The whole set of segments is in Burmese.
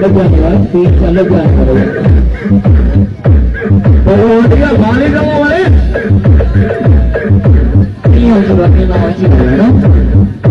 လောက်ပြန်ပါဒီကလောက်ပြန်ပါလို့ဘောဒီကဘာလေးတော့ပါလဲဒီအောင်ဆိုတော့ပြန်လာကြည့်ပါနော်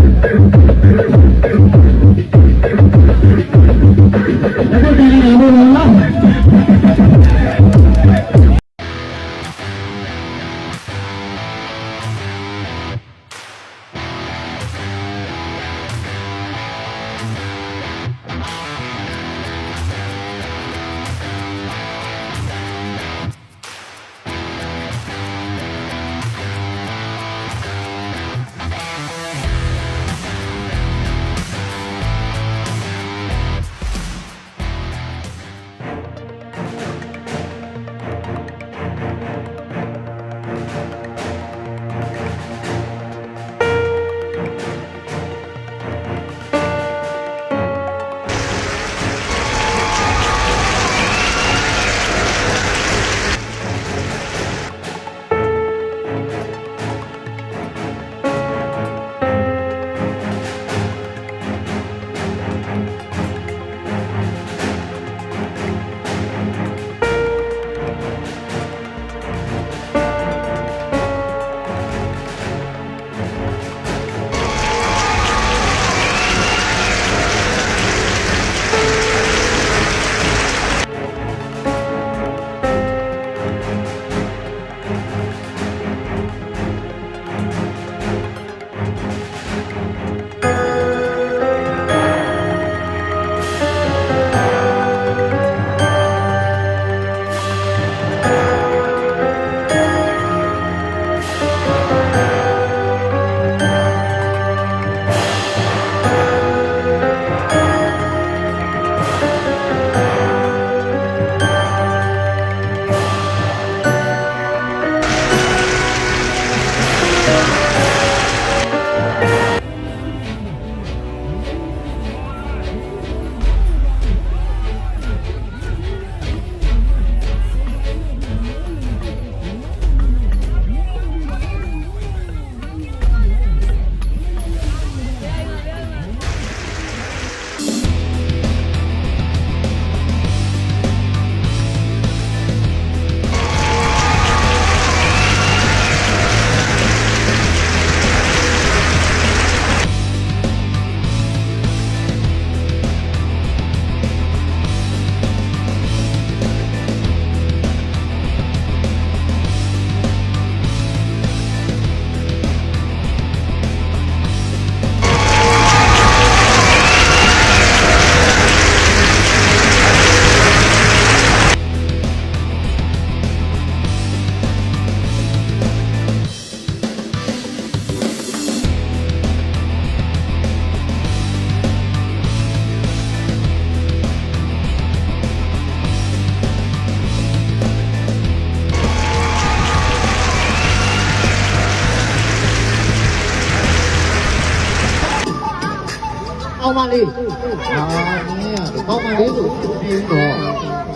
အောင်မလေးဟာနင်းရတယ်ကောင်းမလေးဆိုပြီးတော့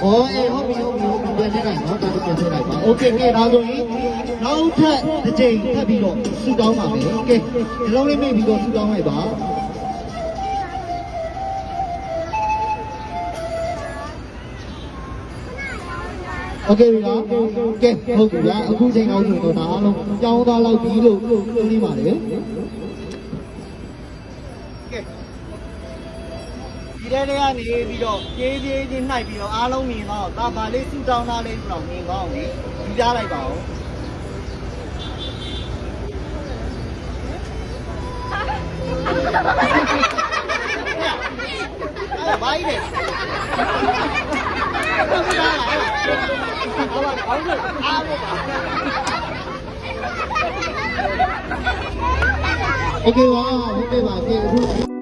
ဩအေးဟုတ်ပြီဟုတ်ပြီဟုတ်ပြီပြန်နေလိုက်နော်တာပြန်နေလိုက်ပါโอเคကဲဒါဆိုရင်နောက်ထပ်တစ်ချိန်ထပ်ပြီးတော့ဆူတောင်းပါမယ်ကဲဒီလုံးလေးမိတ်ပြီးတော့ဆူတောင်းလိုက်ပါโอเคပြီလားကဲဟုတ်ပြီဗျာအခုချိန်အောင်ဆိုတော့ဒါအားလုံးကြောင်းသားလောက်ပြီးလို့ပြောနေပါလေ ဒီ ရဲတွေကနေပြီးတော့ပြေးပြေးချင်းနှိုက်ပြီးတော့အားလုံးမြင်တော့ဒါပါလေးစူတောင်းသားလေးဆိုတော့မြင်ကောင်းပြီယူကြားလိုက်ပါဦးအဲ့ဘိုင်းလေဘာမှမလာဘူးဘာမှမလာဘူးအားမပါ OK ပါဟုတ်ကဲ့ပါကျေးဇူး